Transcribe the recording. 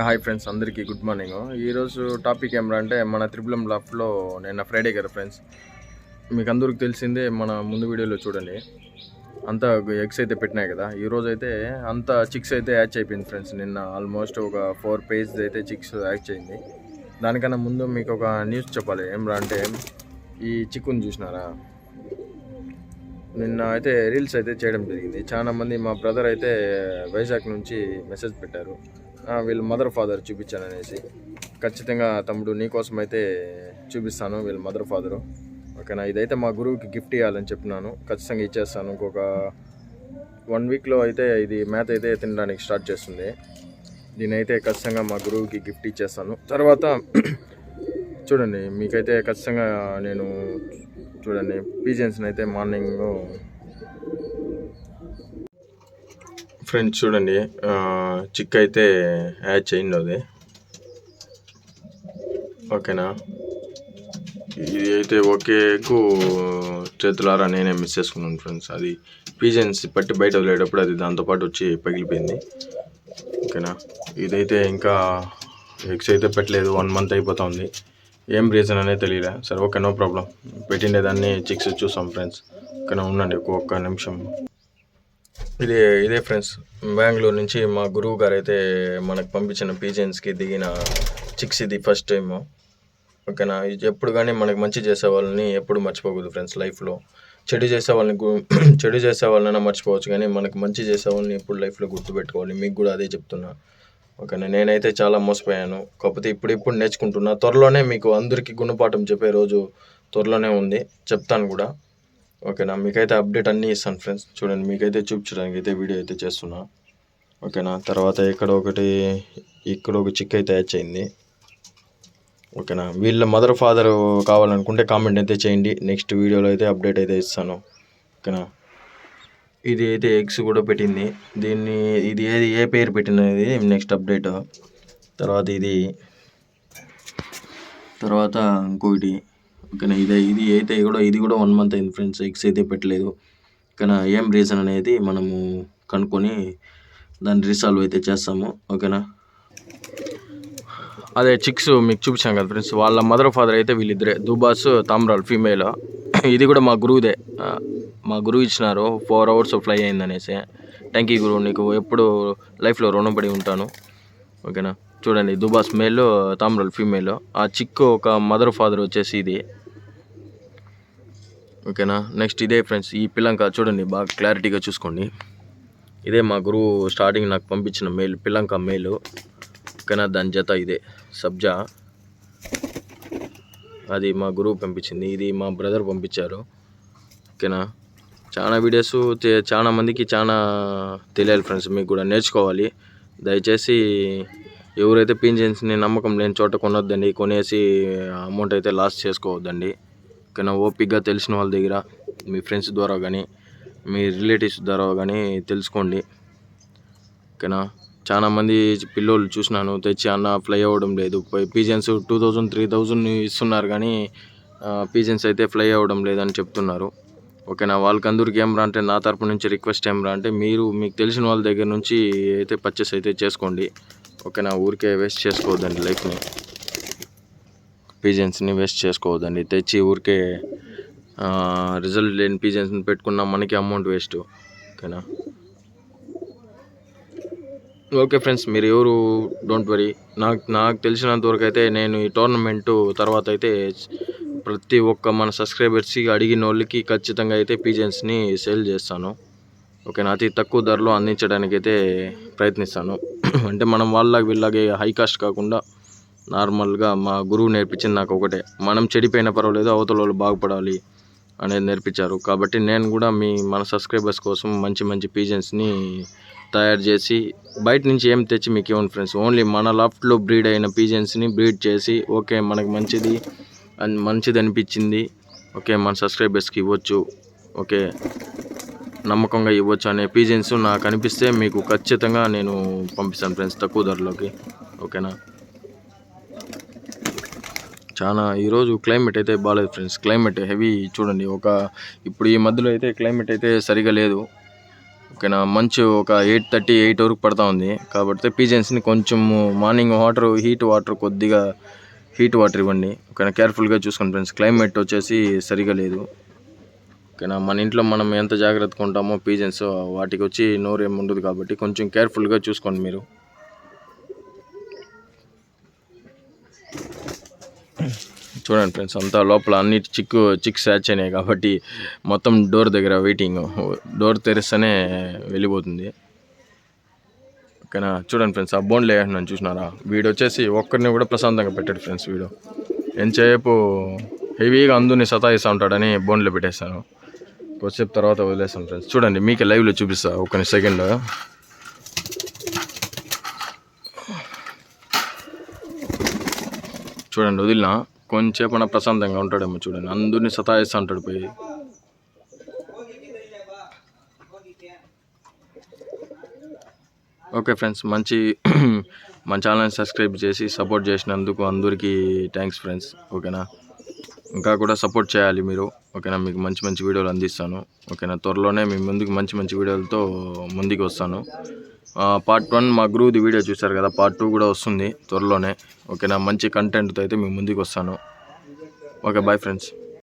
Hi friends అందరికీ good morning ఈరోజు topic ఏమరా అంటే మన త్రిబులం లాఫ్లో నిన్న ఫ్రైడే కదా ఫ్రెండ్స్ మీకు అందరికి తెలిసిందే మన ముందు వీడియోలో చూడండి. అంతా ఎగ్స్ అయితే పెట్టినాయి కదా. ఈరోజు అయితే అంత చిక్స్ అయితే యాచ్ అయిపోయింది ఫ్రెండ్స్ నిన్న ఆల్మోస్ట్ ఒక ఫోర్ పేజ్ అయితే చిక్స్ యాచ్ అయింది. దానికన్నా ముందు మీకు ఒక న్యూస్ చెప్పాలి. ఏమరా అంటే ఈ చిక్కుని చూసినారా? నిన్న అయితే రీల్స్ అయితే చేయడం జరిగింది. చాలా మంది మా బ్రదర్ అయితే వైజాగ్ నుంచి మెసేజ్ పెట్టారు. వీళ్ళ మదర్ ఫాదర్ చూపించాను అనేసి ఖచ్చితంగా తమ్ముడు నీకోసం అయితే చూపిస్తాను వీళ్ళ మదర్ ఫాదరు. ఓకేనా? ఇదైతే మా గురువుకి గిఫ్ట్ ఇవ్వాలని చెప్పినాను. ఖచ్చితంగా ఇచ్చేస్తాను. ఇంకొక వన్ వీక్లో అయితే ఇది మ్యాథ్ అయితే తినడానికి స్టార్ట్ చేస్తుంది. దీని అయితే ఖచ్చితంగా మా గురువుకి గిఫ్ట్ ఇచ్చేస్తాను. తర్వాత చూడండి మీకైతే ఖచ్చితంగా నేను చూడండి పీజెన్స్ని అయితే మార్నింగ్ ఫ్రెండ్స్ చూడండి చిక్ అయితే యాడ్ చేయండి అది. ఓకేనా? ఇది అయితే ఒకే ఎగ్గు చేతులారా నేనే మిస్ చేసుకున్నాను ఫ్రెండ్స్. అది పీజన్స్ పట్టి బయట వదిలేటప్పుడు అది దాంతోపాటు వచ్చి పగిలిపోయింది. ఓకేనా? ఇదైతే ఇంకా ఎగ్స్ అయితే పెట్టలేదు వన్ మంత్ అయిపోతుంది ఏం రీజన్ అనేది తెలియలే. సరే ఓకే నో ప్రాబ్లం. పెట్టిండే దాన్ని చిక్స్ చూసాం ఫ్రెండ్స్. ఓకేనా? ఉండండి ఒక్క నిమిషం. ఇదే ఇదే ఫ్రెండ్స్ బెంగళూరు నుంచి మా గురువు గారు అయితే మనకు పంపించిన పీజెన్స్కి దిగిన చిక్స్ ఇది ఫస్ట్ టైం ఓకేనా? ఇది ఎప్పుడు కానీ మనకు మంచి చేసే వాళ్ళని ఎప్పుడు మర్చిపోకూడదు ఫ్రెండ్స్ లైఫ్లో చెడు చేసే వాళ్ళని చెడు చేసే వాళ్ళనైనా మర్చిపోవచ్చు కానీ మనకు మంచి చేసే వాళ్ళని ఎప్పుడు లైఫ్లో గుర్తుపెట్టుకోవాలి. మీకు కూడా అదే చెప్తున్నా. ఓకేనా? నేనైతే చాలా మోసపోయాను. కాకపోతే ఇప్పుడు ఇప్పుడు నేర్చుకుంటున్నా. త్వరలోనే మీకు అందరికీ గుణపాఠం చెప్పే రోజు త్వరలోనే ఉంది. చెప్తాను కూడా. ఓకేనా మీకైతే అప్డేట్ అన్నీ ఇస్తాను ఫ్రెండ్స్ చూడండి మీకైతే చూపించడానికి అయితే వీడియో అయితే చేస్తున్నా. ఓకేనా తర్వాత ఇక్కడ ఒకటి ఇక్కడ ఒక చిక్ అయితే యాడ్ చేయింది ఓకేనా వీళ్ళ మదర్ ఫాదర్ కావాలనుకుంటే కామెంట్ అయితే చేయండి. నెక్స్ట్ వీడియోలో అయితే అప్డేట్ అయితే ఇస్తాను. ఓకేనా ఇది అయితే ఎగ్స్ కూడా పెట్టింది. దీన్ని ఇది ఏది ఏ పేరు పెట్టినది? నెక్స్ట్ అప్డేట్ తర్వాత ఇది. తర్వాత ఇంకోటి. ఓకేనా ఇది ఇది అయితే కూడా ఇది కూడా వన్ మంత్ అయింది ఫ్రెండ్స్ ఎగ్స్ అయితే పెట్టలేదు. ఓకేనా ఏం రీజన్ అనేది మనము కనుక్కొని దాన్ని రీసాల్వ్ అయితే చేస్తాము. ఓకేనా అదే చిక్స్ మీకు చూపించాం కదా ఫ్రెండ్స్ వాళ్ళ మదర్ ఫాదర్ అయితే వీళ్ళిద్దరే. దుబాస్ తామ్రాల్ ఫీమేల్ ఇది కూడా మా గురువుదే. మా గురువు ఇచ్చినారు. ఫోర్ అవర్స్ ఫ్లై అయింది అనేసి. థ్యాంక్ యూ గురువు. నీకు ఎప్పుడు లైఫ్లో రుణపడి ఉంటాను. ఓకేనా చూడండి దుబాస్ మేల్ తామ్రాల్ ఫీమేల్ ఆ చిక్కు ఒక మదర్ ఫాదర్ వచ్చేసి ఇది. ఓకేనా? నెక్స్ట్ ఇదే ఫ్రెండ్స్ ఈ పిల్లంక చూడండి బాగా క్లారిటీగా చూసుకోండి. ఇదే మా గురువు స్టార్టింగ్ నాకు పంపించిన మెయిల్ పిల్లంక మెయిల్ ఓకేనా? దాని జత ఇదే సబ్జా. అది మా గురువు పంపించింది ఇది మా బ్రదర్ పంపించారు. ఓకేనా? చాలా వీడియోస్ చాలా మందికి చాలా తెలియాలి ఫ్రెండ్స్ మీకు కూడా నేర్చుకోవాలి. దయచేసి ఎవరైతే పీంజెన్స్ని నమ్మకం లేని చోట కొనొద్దండి కొనేసి అమౌంట్ అయితే లాస్ చేసుకోవద్దండి. ఓకేనా ఓపిక్గా తెలిసిన వాళ్ళ దగ్గర మీ ఫ్రెండ్స్ ద్వారా కానీ మీ రిలేటివ్స్ ద్వారా కానీ తెలుసుకోండి. ఓకేనా? చాలా మంది పిల్లోళ్ళు చూసినాను తెచ్చి అన్న ఫ్లై అవ్వడం లేదు. Pigeons two thousand three thousand ఇస్తున్నారు కానీ పీజన్స్ అయితే ఫ్లై అవ్వడం లేదని చెప్తున్నారు. ఓకేనా? వాళ్ళకి అందరికి ఏమరా అంటే నా తరపు నుంచి రిక్వెస్ట్ ఏమరా అంటే మీరు మీకు తెలిసిన వాళ్ళ దగ్గర నుంచి అయితే పర్చేస్ అయితే చేసుకోండి. ఓకేనా? ఊరికే వేస్ట్ చేసుకోవద్దండి లైఫ్ని. పీజెన్స్ని వేస్ట్ చేసుకోవద్దండి. తెచ్చి ఊరికే రిజల్ట్ లేని పీజెన్స్ని పెట్టుకున్నా మనకి అమౌంట్ వేస్ట్ ఓకేనా? ఓకే ఫ్రెండ్స్ మీరు ఎవరు డోంట్ వరీ నాకు నాకు తెలిసినంత వరకు అయితే నేను ఈ టోర్నమెంట్ తర్వాత అయితే ప్రతి ఒక్క మన సబ్స్క్రైబర్స్కి అడిగిన వాళ్ళకి ఖచ్చితంగా అయితే పీజెన్స్ని సేల్ చేస్తాను. ఓకేనా? అతి తక్కువ ధరలో అందించడానికి అయితే ప్రయత్నిస్తాను. అంటే మనం వాళ్ళకి వీళ్ళకి హై కాస్ట్ కాకుండా నార్మల్గా మా గురువు నేర్పించింది నాకు ఒకటే. మనం చెడిపోయినా పర్వాలేదు అవతల వాళ్ళు బాగుపడాలి అనేది నేర్పించారు. కాబట్టి నేను కూడా మీ మన సబ్స్క్రైబర్స్ కోసం మంచి మంచి పీజన్స్ని తయారు చేసి బయట నుంచి ఏం తెచ్చి మీకు ఇవ్వను ఫ్రెండ్స్. ఓన్లీ మన లాఫ్ట్లో బ్రీడ్ అయిన పీజన్స్ని బ్రీడ్ చేసి ఓకే మనకు మంచిది అని మంచిది అనిపించింది ఓకే మన సబ్స్క్రైబర్స్కి ఇవ్వచ్చు ఓకే నమ్మకంగా ఇవ్వచ్చు అనే పీజెన్స్ నాకు అనిపిస్తే మీకు ఖచ్చితంగా నేను పంపిస్తాను ఫ్రెండ్స్ తక్కువ ధరలోకి ఓకేనా? చాలా ఈరోజు క్లైమేట్ అయితే బాగాలేదు ఫ్రెండ్స్ క్లైమేట్ హెవీ చూడండి. ఒక ఇప్పుడు ఈ మధ్యలో అయితే క్లైమేట్ అయితే సరిగా లేదు. ఓకేనా? మంచు ఒక ఎయిట్ థర్టీ ఎయిట్ వరకు పడతా ఉంది. కాబట్టి పీజెన్స్ని కొంచెం మార్నింగ్ వాటర్ హీట్ వాటర్ కొద్దిగా హీట్ వాటర్ ఇవ్వండి. ఓకేనా? కేర్ఫుల్గా చూసుకోండి ఫ్రెండ్స్ క్లైమేట్ వచ్చేసి సరిగా లేదు. ఓకేనా? మన ఇంట్లో మనం ఎంత జాగ్రత్తగా ఉంటామో పీజెన్స్ వాటికి వచ్చి నోరు ఏమి ఉండదు కాబట్టి కొంచెం కేర్ఫుల్గా చూసుకోండి మీరు. చూడండి ఫ్రెండ్స్ అంతా లోపల అన్ని చిక్కు చిక్స్ హ్యాచ్ అయినాయి కాబట్టి మొత్తం డోర్ దగ్గర వెయిటింగ్ డోర్ తెరిస్తేనే వెళ్ళిపోతుంది. ఓకేనా? చూడండి ఫ్రెండ్స్ ఆ బోన్లు వేయండి చూసినారా? వీడు వచ్చేసి ఒక్కరిని కూడా ప్రశాంతంగా పెట్టాడు ఫ్రెండ్స్ వీడు. ఎంతసేపు హెవీగా అందుని సతాయిస్తూ ఉంటాడని బోన్లో పెట్టేస్తాను. కొద్దిసేపు తర్వాత వదిలేస్తాను ఫ్రెండ్స్. చూడండి మీకే లైవ్లో చూపిస్తా ఒక సెకండ్ చూడండి వదిలినా. కొంచెంసేపు ప్రశాంతంగా ఉంటాడేమో చూడండి. అందరినీ సతాయిస్తూ ఉంటాడు పోయి. ఓకే ఫ్రెండ్స్ మంచి మన ఛానల్ని సబ్స్క్రైబ్ చేసి సపోర్ట్ చేసినందుకు అందరికీ థ్యాంక్స్ ఫ్రెండ్స్. ఓకేనా? ఇంకా కూడా సపోర్ట్ చేయాలి మీరు. ఓకేనా మీకు మంచి మంచి వీడియోలు అందిస్తాను. ఓకేనా త్వరలోనే మీ ముందుకు మంచి మంచి వీడియోలతో ముందుకు వస్తాను. పార్ట్ వన్ మా గురువుది వీడియో చూశారు కదా పార్ట్ టూ కూడా వస్తుంది త్వరలోనే. ఓకేనా మంచి కంటెంట్తో అయితే మీ ముందుకు వస్తాను. Okay bye friends